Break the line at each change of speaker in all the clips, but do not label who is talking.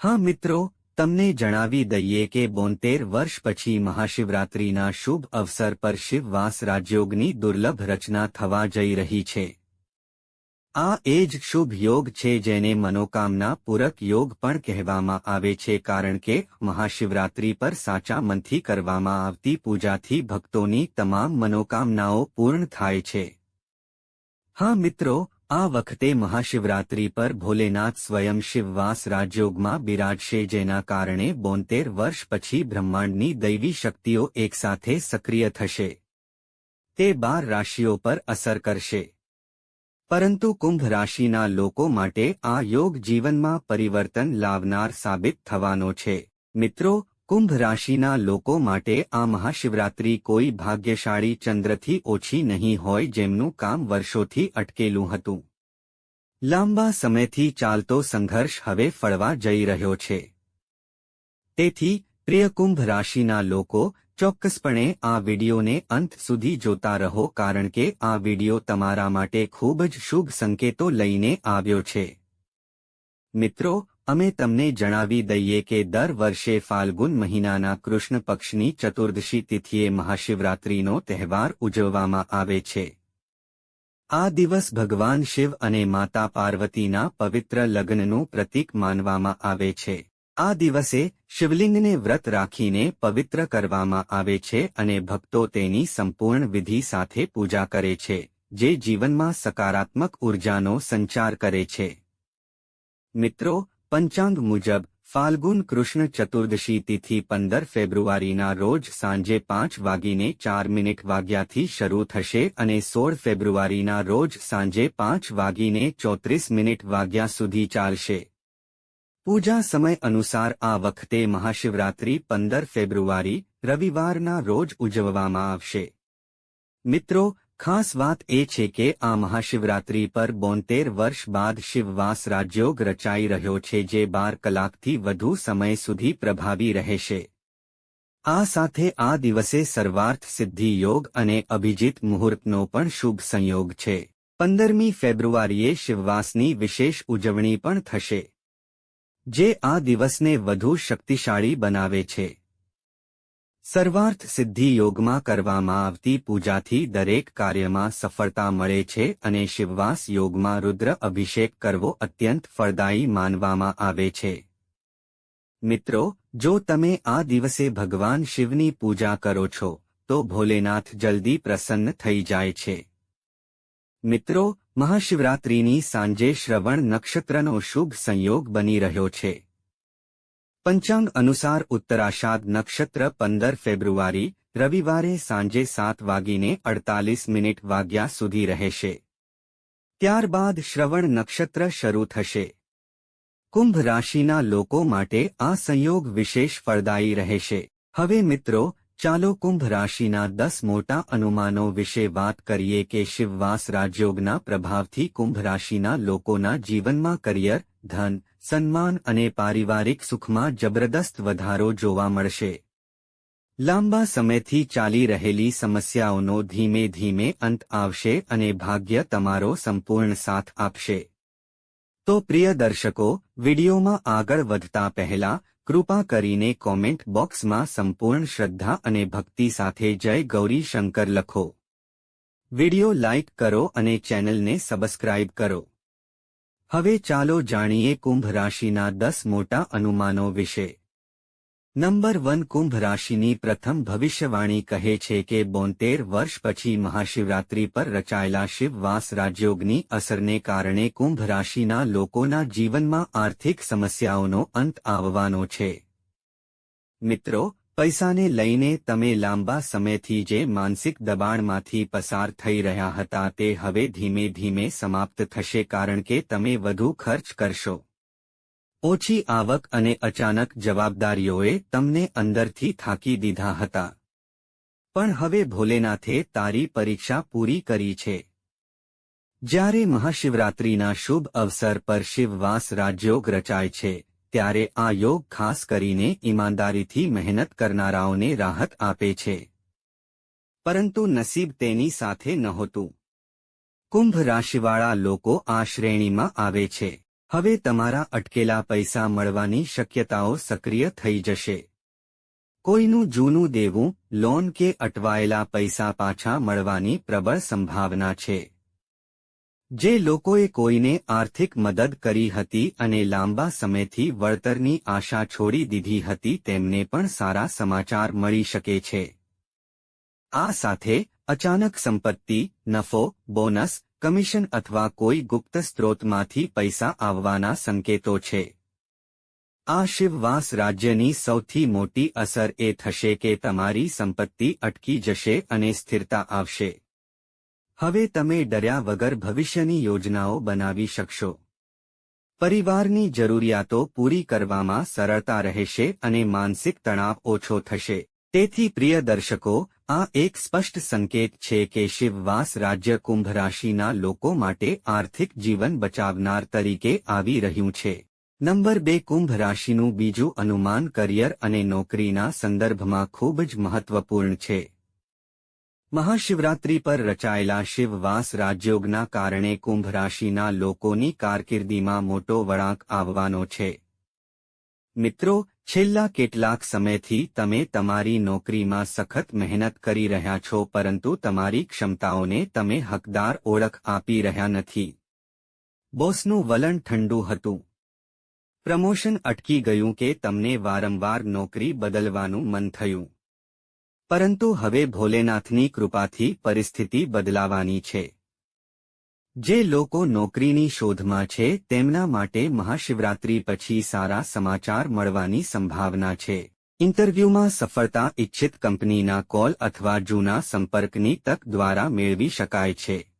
હા મિત્રો, તમને જણાવી દઈએ કે બોતેર વર્ષ પછી મહાશિવરાત્રિના શુભ અવસર પર શિવવાસ રાજયોગની દુર્લભ રચના થવા જઈ રહી છે. આ એ જ શુભ યોગ છે જેને મનોકામના પૂરક યોગ પણ કહેવામાં આવે છે કારણ કે મહાશિવરાત્રિ પર સાચા મનથી કરવામાં આવતી પૂજાથી ભક્તોની તમામ મનોકામનાઓ પૂર્ણ થાય છે. હા મિત્રો આ વખતે મહાશિવરાત્રિ પર ભોલેનાથ સ્વયં શિવવાસ રાજયોગમાં બિરાજશે, જેના કારણે બોતેર વર્ષ પછી બ્રહ્માંડની દૈવી શક્તિઓ એકસાથે સક્રિય થશે. તે બાર રાશિઓ પર અસર કરશે. પરંતુ કુંભ રાશિના લોકો માટે આ યોગ જીવનમાં પરિવર્તન લાવનાર સાબિત થવાનો છે. મિત્રો કુંભ રાશિના લોકો માટે આ મહાશિવરાત્રિ કોઈ ભાગ્યશાળી ચંદ્રથી ઓછી નહીં હોય જેમનું કામ વર્ષોથી અટકેલું હતું. લાંબા સમયથી ચાલતો સંઘર્ષ હવે ફળવા જઈ રહ્યો છે. તેથી, પ્રિય કુંભ રાશિના લોકો, ચોક્કસપણે આ વિડિયોને અંત સુધી જોતા રહો કારણ કે આ વીડિયો તમારા માટે ખૂબ જ શુભ સંકેતો લઈને આવ્યો છે. મિત્રો અમે તમને જણાવી દઈએ કે દર વર્ષે ફાલ્ગુન મહિનાના કૃષ્ણ પક્ષની ચતુર્દશી તિથિએ મહાશિવરાત્રિનો તહેવાર ઉજવવામાં આવે છે. આ દિવસ ભગવાન શિવ અને માતા પાર્વતીના પવિત્ર લગ્નનું પ્રતીક માનવામાં આવે છે. આ દિવસે શિવલિંગને વ્રત રાખીને પવિત્ર કરવામાં આવે છે અને ભક્તો તેની સંપૂર્ણ વિધિ સાથે પૂજા કરે છે, જે જીવનમાં સકારાત્મક ઉર્જાનો સંચાર કરે છે. મિત્રો પંચાંગ મુજબ, ફાલ્ગુન કૃષ્ણ ચતુર્દશી તિથિ પંદર ફેબ્રુઆરીના રોજ સાંજે પાંચ વાગીને ચાર મિનિટ વાગ્યાથી શરૂ થશે અને સોળ ફેબ્રુઆરીના રોજ સાંજે પાંચ વાગીને ચોત્રીસ મિનિટ વાગ્યા સુધી ચાલશે. પૂજા સમય અનુસાર આ વખતે મહાશિવરાત્રી પંદર ફેબ્રુઆરી રવિવારના રોજ ઉજવવામાં આવશે. મિત્રો ખાસ વાત એ છે કે આ મહાશિવરાત્રિ પર બોતેર વર્ષ બાદ શિવવાસ રાજયોગ રચાઈ રહ્યો છે જે બાર કલાકથી વધુ સમય સુધી પ્રભાવી રહેશે. આ સાથે આ દિવસે સર્વાર્થ સિદ્ધિ યોગ અને અભિજીત મુહૂર્તનો પણ શુભ સંયોગ છે. પંદરમી ફેબ્રુઆરીએ શિવવાસની વિશેષ ઉજવણી પણ થશે, જે આ દિવસને વધુ શક્તિશાળી બનાવે છે. સર્વાર્થ સિદ્ધિ યોગમાં કરવામાં આવતી પૂજાથી દરેક કાર્યમાં સફળતા મળે છે અને શિવવાસ યોગમાં રુદ્ર અભિષેક કરવો અત્યંત ફળદાયી માનવામાં આવે છે. મિત્રો, જો તમે આ દિવસે ભગવાન શિવની પૂજા કરો છો, તો ભોલેનાથ જલ્દી પ્રસન્ન થઈ જાય છે. મિત્રો, મહાશિવરાત્રિની સાંજે શ્રવણ નક્ષત્રનો શુભ સંયોગ બની રહ્યો છે. પંચાંગ અનુસાર ઉત્તરાષાદ નક્ષત્ર પંદર ફેબ્રુઆરી, રવિવારે સાંજે સાત વાગીને અડતાલીસ મિનિટ વાગ્યા સુધી રહેશે. ત્યારબાદ શ્રવણ નક્ષત્ર શરૂ થશે. કુંભ રાશિના લોકો માટે આ સંયોગ વિશેષ ફળદાયી રહેશે. હવે મિત્રો, ચાલો કુંભ રાશિના દસ મોટા અનુમાનો વિશે વાત કરીએ કે શિવવાસ રાજયોગના પ્રભાવથી કુંભ રાશિના લોકોના જીવનમાં કરિયર, ધન સન્માન અને પારિવારિક સુખમાં જબરદસ્ત વધારો જોવા મળશે. લાંબા સમયથી ચાલી રહેલી સમસ્યાઓનો ધીમે ધીમે અંત આવશે અને ભાગ્ય તમારો સંપૂર્ણ સાથ આપશે. તો પ્રિય દર્શકો, વિડીયોમાં આગળ વધતા પહેલા, કૃપા કરીને કોમેન્ટ બોક્સમાં સંપૂર્ણ શ્રદ્ધા અને ભક્તિ સાથે જય ગૌરી શંકર લખો. વિડિયો લાઇક કરો અને ચેનલને સબસ્ક્રાઇબ કરો. હવે ચાલો જાણીએ કુંભ રાશિના દસ મોટા અનુમાનો વિશે. નંબર વન કુંભ રાશિની પ્રથમ ભવિષ્યવાણી કહે છે કે બોતેર વર્ષ પછી મહાશિવરાત્રિ પર રચાયેલા શિવવાસ રાજયોગની અસરને કારણે કુંભ રાશિના લોકોના જીવનમાં આર્થિક સમસ્યાઓનો અંત આવવાનો છે. મિત્રો પૈસાને લઈને તમે લાંબા સમયથી જે માનસિક દબાણમાંથી પસાર થઈ રહ્યા હતા તે હવે ધીમે ધીમે સમાપ્ત થશે કારણ કે તમે વધુ ખર્ચ કરશો. ઓછી આવક અને અચાનક જવાબદારીઓએ તમને અંદરથી થાકી દીધા હતા. પણ હવે ભોલેનાથે તારી પરીક્ષા પૂરી કરી છે. જ્યારે મહાશિવરાત્રિના શુભ અવસર પર શિવવાસ રાજયોગ રચાય છે ત્યારે આ યોગ ખાસ કરીને ઈમાનદારીથી મહેનત કરનારાઓને રાહત આપે છે. પરંતુ નસીબ તેની સાથે નહોતું. કુંભ રાશિવાળા લોકો આ શ્રેણીમાં આવે છે. હવે તમારા અટકેલા પૈસા મળવાની શક્યતાઓ સક્રિય થઈ જશે. કોઈનું જૂનું દેવું, લોન કે અટવાયેલા પૈસા પાછા મળવાની પ્રબળ સંભાવના છે. જે લોકોએ કોઈને આર્થિક મદદ કરી હતી અને લાંબા સમયથી વળતરની આશા છોડી દીધી હતી, તેમને પણ સારા સમાચાર મળી શકે છે. આ સાથે અચાનક સંપત્તિ, નફો, બોનસ, કમિશન અથવા કોઈ ગુપ્ત સ્ત્રોતમાંથી પૈસા આવવાના સંકેતો છે. આ શિવવાસ રાજ્યની સૌથી મોટી અસર એ થશે કે તમારી સંપત્તિ અટકી જશે અને સ્થિરતા આવશે. હવે તમે ડર્યા વગર ભવિષ્યની યોજનાઓ બનાવી શકશો. પરિવારની જરૂરિયાતો પૂરી કરવામાં સરળતા રહેશે અને માનસિક તણાવ ઓછો થશે. તેથી પ્રિય દર્શકો, આ એક સ્પષ્ટ સંકેત છે કે શિવવાસ રાજ્ય કુંભ રાશિના લોકો માટે આર્થિક જીવન બચાવનાર તરીકે આવી રહ્યું છે. નંબર બે, કુંભ રાશિનું બીજું અનુમાન કરિયર અને નોકરીના સંદર્ભમાં ખૂબ જ મહત્વપૂર્ણ છે. મહાશિવરાત્રી પર રચાયેલા શિવવાસ રાજયોગના કારણે કુંભ રાશિના લોકોની કારકિર્દીમાં મોટો વળાંક આવવાનો છે. મિત્રો, છેલ્લા કેટલાક સમયથી તમે તમારી નોકરીમાં સખત મહેનત કરી રહ્યા છો પરંતુ તમારી ક્ષમતાઓને તમે હકદાર ઓળખ આપી રહ્યા નથી. બોસનું વલણ ઠંડુ હતું. પ્રમોશન અટકી ગયું કે તમને વારંવાર નોકરી બદલવાનું મન થયું. પરંતુ હવે ભોલેનાથની કૃપાથી પરિસ્થિતિ બદલાવાની છે. જે લોકો નોકરીની શોધમાં છે, તેમના માટે મહાશિવરાત્રી પછી સારા સમાચાર મળવાની સંભાવના છે. ઇન્ટરવ્યૂમાં સફળતા ઇચ્છિત કંપનીના કોલ અથવા જૂના સંપર્કની તક દ્વારા મેળવી શકાય છે.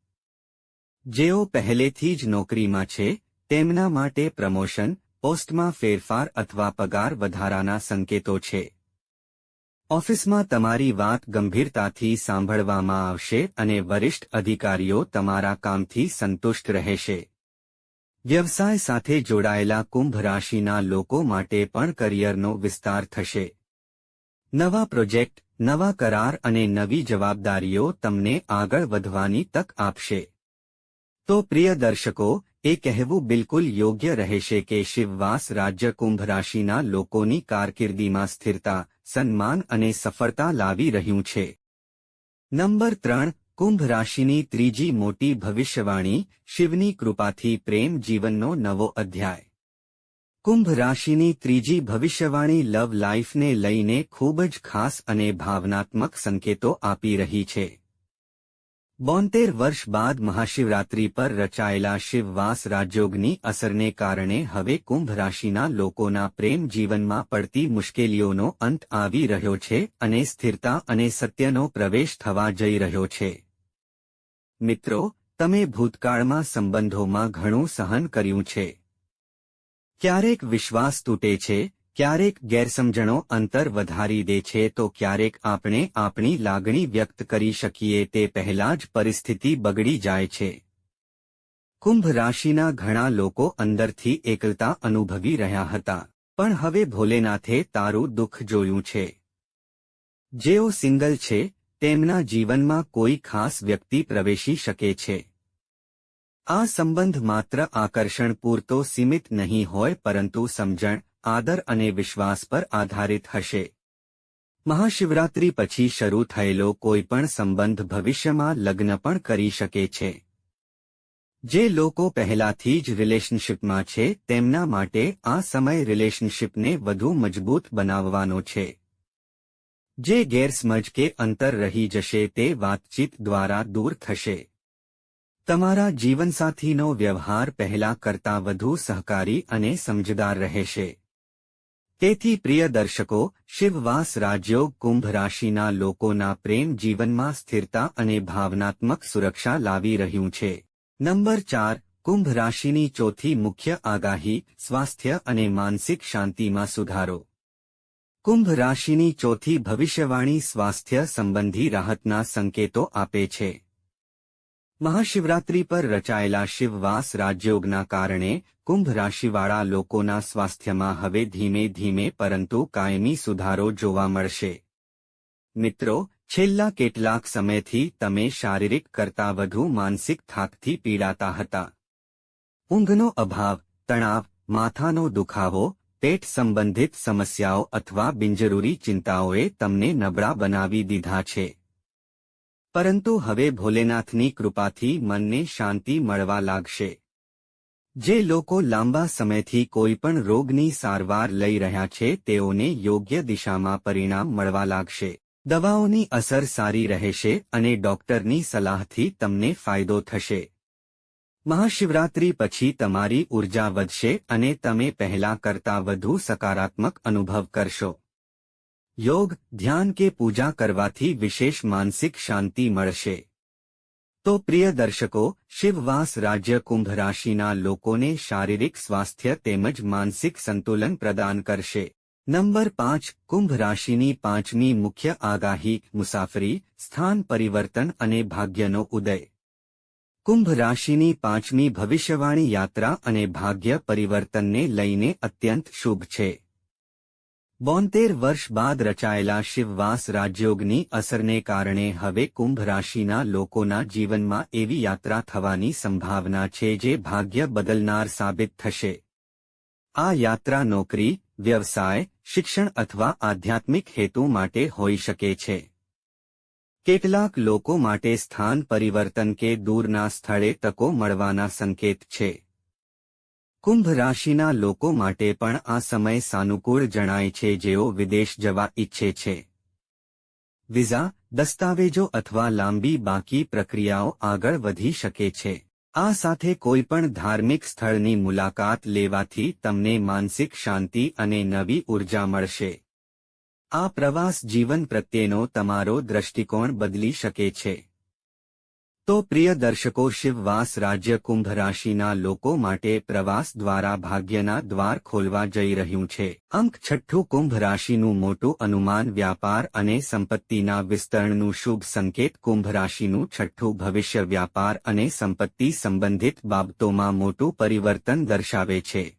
જેઓ પહેલેથી જ નોકરીમાં છે, તેમના માટે પ્રમોશન, પોસ્ટમાં ફેરફાર અથવા પગાર વધારાના સંકેતો છે. ઓફિસમાં તમારી વાત ગંભીરતાથી સાંભળવામાં આવશે અને વરિષ્ઠ અધિકારીઓ તમારા કામથી સંતુષ્ટ રહેશે. વ્યવસાય સાથે જોડાયેલા કુંભ રાશિના લોકો માટે પણ કરિયરનો વિસ્તાર થશે. નવા પ્રોજેક્ટ, નવા કરાર અને નવી જવાબદારીઓ તમને આગળ વધવાની તક આપશે. તો પ્રિય દર્શકો, એ કહેવું બિલકુલ યોગ્ય રહેશે કે શિવવાસ રાજ્ય કુંભ રાશિના લોકોની કારકિર્દીમાં સ્થિરતા સન્માન અને સફળતા લાવી રહ્યું છે. નંબર ત્રણ, કુંભ રાશિની ત્રીજી મોટી ભવિષ્યવાણી, શિવની કૃપાથી પ્રેમ જીવનનો નવો અધ્યાય. કુંભ રાશિની ત્રીજી ભવિષ્યવાણી લવ લાઇફને લઈને ખૂબ જ ખાસ અને ભાવનાત્મક સંકેતો આપી રહી છે. બોતેર વર્ષ બાદ મહાશિવરાત્રી પર રચાયેલા શિવવાસ રાજયોગની અસરને કારણે હવે કુંભ રાશિના લોકોના પ્રેમ જીવનમાં પડતી મુશ્કેલીઓનો અંત આવી રહ્યો છે અને સ્થિરતા અને સત્યનો પ્રવેશ થવા જઈ રહ્યો છે. મિત્રો, તમે ભૂતકાળમાં સંબંધોમાં ઘણું સહન કર્યું છે. ક્યારેક વિશ્વાસ તૂટે છે ક્યારેક ગેરસમજણો અંતર વધારી દે છે તો ક્યારેક આપણે આપણી લાગણી વ્યક્ત કરી શકીએ તે પહેલા જ પરિસ્થિતિ બગડી જાય છે. કુંભ રાશિના ઘણા લોકો અંદરથી એકલતા અનુભવી રહ્યા હતા, પણ હવે ભોલેનાથે તારું દુઃખ જોયું છે. જેઓ સિંગલ છે, તેમના જીવનમાં કોઈ ખાસ વ્યક્તિ પ્રવેશી શકે છે. આ સંબંધ માત્ર આકર્ષણ પૂરતો સીમિત નહીં હોય પરંતુ સમજણ આદર અને વિશ્વાસ પર આધારિત હશે. મહાશિવરાત્રી પછી શરૂ થયેલો કોઈપણ સંબંધ ભવિષ્યમાં લગ્ન પણ કરી શકે છે. જે લોકો પહેલાથી જ રિલેશનશિપમાં છે, તેમના માટે આ સમય રિલેશનશિપને વધુ મજબૂત બનાવવાનો છે. જે ગેરસમજ કે અંતર રહી જશે તે વાતચીત દ્વારા દૂર થશે. તમારા જીવનસાથીનો વ્યવહાર પહેલા કરતાં વધુ સહકારી અને સમજદાર રહેશે. તેથી, પ્રિય દર્શકો, શિવવાસ રાજયોગ કુંભ રાશિના લોકોના પ્રેમ જીવનમાં સ્થિરતા અને ભાવનાત્મક સુરક્ષા લાવી રહ્યું છે. નંબર ચાર, કુંભ રાશિની ચોથી મુખ્ય આગાહી, સ્વાસ્થ્ય અને માનસિક શાંતિમાં સુધારો. કુંભ રાશિની ચોથી ભવિષ્યવાણી સ્વાસ્થ્ય સંબંધી રાહતના સંકેતો આપે છે. મહાશિવરાત્રી પર રચાયેલા શિવવાસ રાજયોગના કારણે કુંભ રાશિવાળા લોકોના સ્વાસ્થ્યમાં હવે ધીમે ધીમે પરંતુ કાયમી સુધારો જોવા મળશે. મિત્રો, છેલ્લા કેટલાક સમયથી તમે શારીરિક કરતાં વધુ માનસિક થાકથી પીડાતા હતા. ઊંઘનો અભાવ, તણાવ, માથાનો દુખાવો, પેટ સંબંધિત સમસ્યાઓ અથવા બિનજરૂરી ચિંતાઓએ તમને નબળા બનાવી દીધા છે. પરંતુ હવે ભોલેનાથની કૃપાથી મનને શાંતિ મળવા લાગશે. જે લોકો લાંબા સમયથી કોઈપણ રોગની સારવાર લઈ રહ્યા છે, તેઓને યોગ્ય દિશામાં પરિણામ મળવા લાગશે. દવાઓની અસર સારી રહેશે અને ડોક્ટરની સલાહથી તમને ફાયદો થશે. મહાશિવરાત્રી પછી તમારી ઊર્જા વધશે અને તમે પહેલા કરતા વધુ સકારાત્મક અનુભવ કરશો. યોગ ધ્યાન કે પૂજા કરવાથી વિશેષ માનસિક શાંતિ મળશે. તો પ્રિય દર્શકો, શિવવાસ રાજ્ય કુંભ રાશિના લોકોને શારીરિક સ્વાસ્થ્ય તેમજ માનસિક સંતુલન પ્રદાન કરશે. નંબર પાંચ, કુંભ રાશિની પાંચમી મુખ્ય આગાહી, મુસાફરી, સ્થાન પરિવર્તન અને ભાગ્યનો ઉદય. કુંભ રાશિની પાંચમી ભવિષ્યવાણી યાત્રા અને ભાગ્ય પરિવર્તનને લઈને અત્યંત શુભ છે. બોતેર વર્ષ બાદ રચાયેલા શિવવાસ રાજયોગની અસરને કારણે હવે કુંભ રાશિના લોકોના જીવનમાં એવી યાત્રા થવાની સંભાવના છે જે ભાગ્ય બદલનાર સાબિત થશે. આ યાત્રા નોકરી, વ્યવસાય, શિક્ષણ અથવા આધ્યાત્મિક હેતુ માટે હોઈ શકે છે. કેટલાક લોકો માટે સ્થાન પરિવર્તન કે દૂરના સ્થળે તકો મળવાના સંકેત છે. કુંભ રાશિના લોકો માટે પણ આ સમય સાનુકૂળ જણાય છે જેઓ વિદેશ જવા ઈચ્છે છે. વિઝા, દસ્તાવેજો અથવા લાંબી બાકી પ્રક્રિયાઓ આગળ વધી શકે છે. આ સાથે કોઈપણ ધાર્મિક સ્થળની મુલાકાત લેવાથી તમને માનસિક શાંતિ અને નવી ઊર્જા મળશે. આ પ્રવાસ જીવન પ્રત્યેનો તમારો દ્રષ્ટિકોણ બદલી શકે છે. તો પ્રિય દર્શકો, શિવવાસ રાજ્ય કુંભ રાશિના લોકો માટે પ્રવાસ દ્વારા ભાગ્યના દ્વાર ખોલવા જઈ રહ્યું છે. અંક છઠ્ઠું, કુંભ રાશિનું મોટું અનુમાન વ્યાપાર અને સંપત્તિના વિસ્તરણનું શુભ સંકેત. કુંભ રાશિનું છઠ્ઠું, ભવિષ્ય વ્યાપાર અને સંપત્તિ સંબંધિત બાબતોમાં મોટું પરિવર્તન દર્શાવે છે.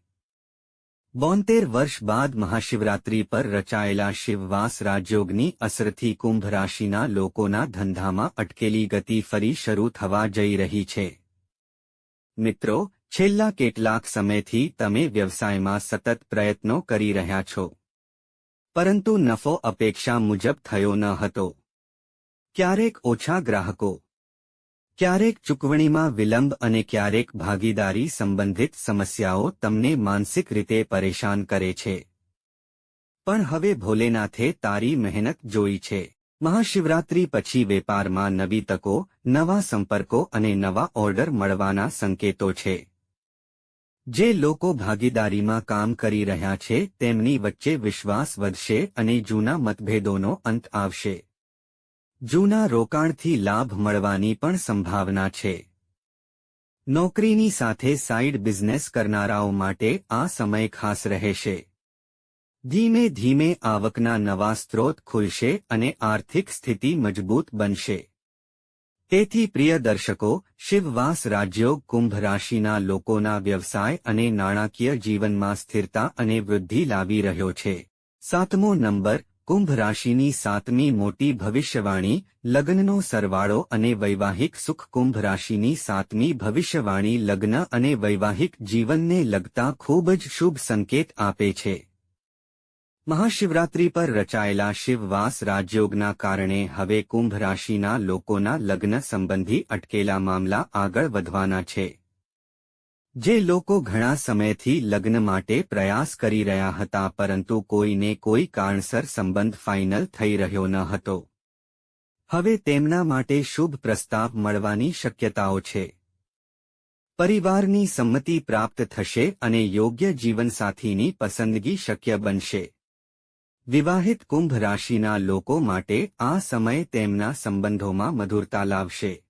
બોતેર વર્ષ બાદ મહાશિવરાત્રી પર રચાયેલા શિવવાસ રાજયોગની અસરથી કુંભ રાશિના લોકોના ધંધામાં અટકેલી ગતિ ફરી શરૂ થવા જઈ રહી છે. મિત્રો, છેલ્લા કેટલાક સમયથી તમે વ્યવસાયમાં સતત પ્રયત્નો કરી રહ્યા છો. પરંતુ નફો અપેક્ષા મુજબ થયો ન હતો. ક્યારેક ઓછા ગ્રાહકો ક્યારેક ચૂકવણીમાં વિલંબ અને ક્યારેક ભાગીદારી સંબંધિત સમસ્યાઓ તમને માનસિક રીતે પરેશાન કરે છે. પણ હવે ભોલેનાથે તારી મહેનત જોઈ છે. મહાશિવરાત્રી પછી વેપારમાં નવી તકો, નવા સંપર્કો અને નવા ઓર્ડર મળવાના સંકેતો છે. જે લોકો ભાગીદારીમાં કામ કરી રહ્યા છે, તેમની વચ્ચે વિશ્વાસ વધશે અને જૂના મતભેદોનો અંત આવશે. જૂના રોકાણથી લાભ મળવાની પણ સંભાવના છે. નોકરીની સાથે સાઇડ બિઝનેસ કરનારાઓ માટે આ સમય ખાસ રહેશે. ધીમે ધીમે આવકના નવા સ્ત્રોત ખુલશે અને આર્થિક સ્થિતિ મજબૂત બનશે. તેથી પ્રિય દર્શકો, શિવવાસ રાજ્યો, કુંભ રાશિના લોકોના વ્યવસાય અને નાણાકીય જીવનમાં સ્થિરતા અને વૃદ્ધિ લાવી રહ્યો છે. સાતમો નંબર કુંભ રાશિની સાતમી મોટી ભવિષ્યવાણી, લગ્નનો સરવાળો અને વૈવાહિક સુખ કુંભ રાશિની સાતમી ભવિષ્યવાણી લગ્ન અને વૈવાહિક જીવનને લગતા ખૂબ જ શુભ સંકેત આપે છે. મહાશિવરાત્રી પર રચાયેલા શિવવાસ રાજયોગના કારણે હવે કુંભ રાશિના લોકોના લગ્ન સંબંધી અટકેલા મામલા આગળ વધવાના છે. જે લોકો ઘણા સમયથી લગ્ન માટે પ્રયાસ કરી રહ્યા હતા પરંતુ કોઈને કોઈ કારણસર સંબંધ ફાઇનલ થઈ રહ્યો ન હતો. હવે તેમના માટે શુભ પ્રસ્તાવ મળવાની શક્યતાઓ છે. પરિવારની સંમતિ પ્રાપ્ત થશે અને યોગ્ય જીવનસાથીની પસંદગી શક્ય બનશે. વિવાહિત કુંભ રાશિના લોકો માટે આ સમય તેમના સંબંધોમાં મધુરતા લાવશે.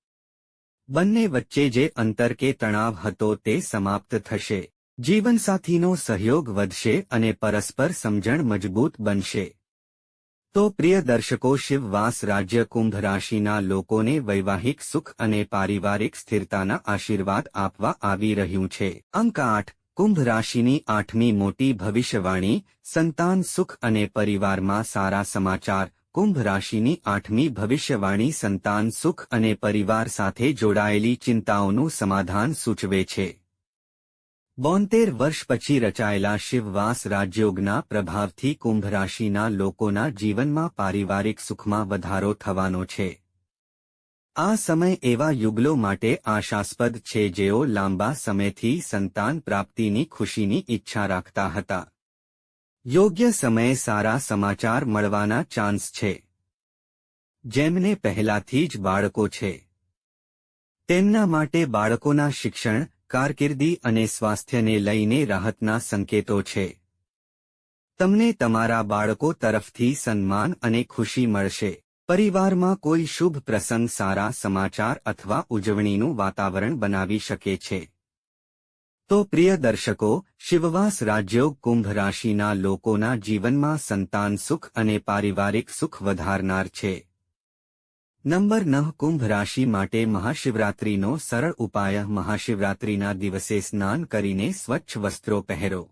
બંને વચ્ચે જે અંતર કે તણાવ હતો તે સમાપ્ત થશે. જીવનસાથીનો સહયોગ વધશે અને પરસ્પર સમજણ મજબૂત બનશે. તો પ્રિય દર્શકો, શિવવાસ રાજ્ય કુંભ રાશિના લોકોને વૈવાહિક સુખ અને પારિવારિક સ્થિરતાના આશીર્વાદ આપવા આવી રહ્યું છે. અંક આઠ, કુંભ રાશિની આઠમી મોટી ભવિષ્યવાણી, સંતાન સુખ અને પરિવારમાં સારા સમાચાર કુંભ રાશિની આઠમી ભવિષ્યવાણી સંતાન સુખ અને પરિવાર સાથે જોડાયેલી ચિંતાઓનું સમાધાન સૂચવે છે. બોતેર વર્ષ પછી રચાયેલા શિવવાસ રાજયોગના પ્રભાવથી કુંભ રાશિના લોકોના જીવનમાં પારિવારિક સુખમાં વધારો થવાનો છે. આ સમય એવા યુગલો માટે આશાસ્પદ છે જેઓ લાંબા સમયથી સંતાન પ્રાપ્તિની ખુશીની ઈચ્છા રાખતા હતા. યોગ્ય સમયે સારા સમાચાર મળવાના ચાન્સ છે. જેમને પહેલાથી જ બાળકો છે. તેમના માટે બાળકોના શિક્ષણ, કારકિર્દી અને સ્વાસ્થ્યને લઈને રાહતના સંકેતો છે. તમને તમારા બાળકો તરફથી સન્માન અને ખુશી મળશે. પરિવારમાં કોઈ શુભ પ્રસંગ, સારા સમાચાર અથવા ઉજવણીનું વાતાવરણ બનાવી શકે છે. તો પ્રિય દર્શકો, શિવવાસ રાજ્યો કુંભ રાશિના લોકોના જીવનમાં સંતાન સુખ અને પારિવારિક સુખ વધારનાર છે. નંબર નહ કુંભ રાશિ માટે મહાશિવરાત્રિનો સરળ ઉપાય, મહાશિવરાત્રિના દિવસે સ્નાન કરીને સ્વચ્છ વસ્ત્રો પહેરો.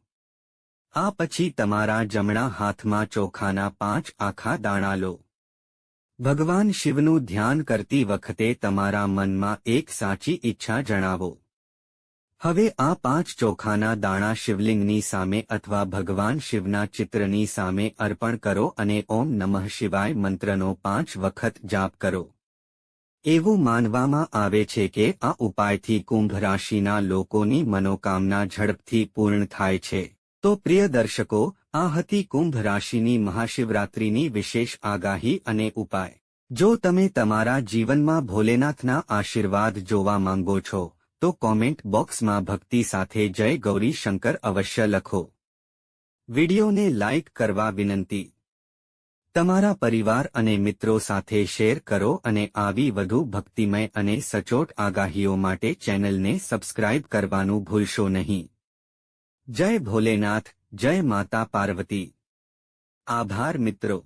આ પછી તમારા જમણા હાથમાં ચોખાના પાંચ આખા દાણા લો. ભગવાન શિવનું ધ્યાન કરતી વખતે તમારા મનમાં એક સાચી ઈચ્છા જણાવો. હવે આ પાંચ ચોખાના દાણા શિવલિંગની સામે અથવા ભગવાન શિવના ચિત્રની સામે અર્પણ કરો અને ઓમ નમઃ શિવાય મંત્રનો પાંચ વખત જાપ કરો. એવું માનવામાં આવે છે કે આ ઉપાયથી કુંભ રાશિના લોકોની મનોકામના ઝડપથી પૂર્ણ થાય છે. તો પ્રિય દર્શકો, આ હતી કુંભ રાશિની મહાશિવરાત્રિની વિશેષ આગાહી અને ઉપાય. જો તમે તમારા જીવનમાં ભોલેનાથના આશીર્વાદ જોવા માંગો છો તો કોમેન્ટ બોક્સમાં ભક્તિ સાથે જય ગૌરી શંકર અવશ્ય લખો. વિડીયોને લાઇક કરવા વિનંતી. તમારા પરિવાર અને મિત્રો સાથે શેર કરો અને આવી વધુ ભક્તિમય અને સચોટ આગાહીઓ માટે ચેનલને સબસ્ક્રાઇબ કરવાનું ભૂલશો નહીં. જય ભોલેનાથ, જય માતા પાર્વતી. આભાર મિત્રો.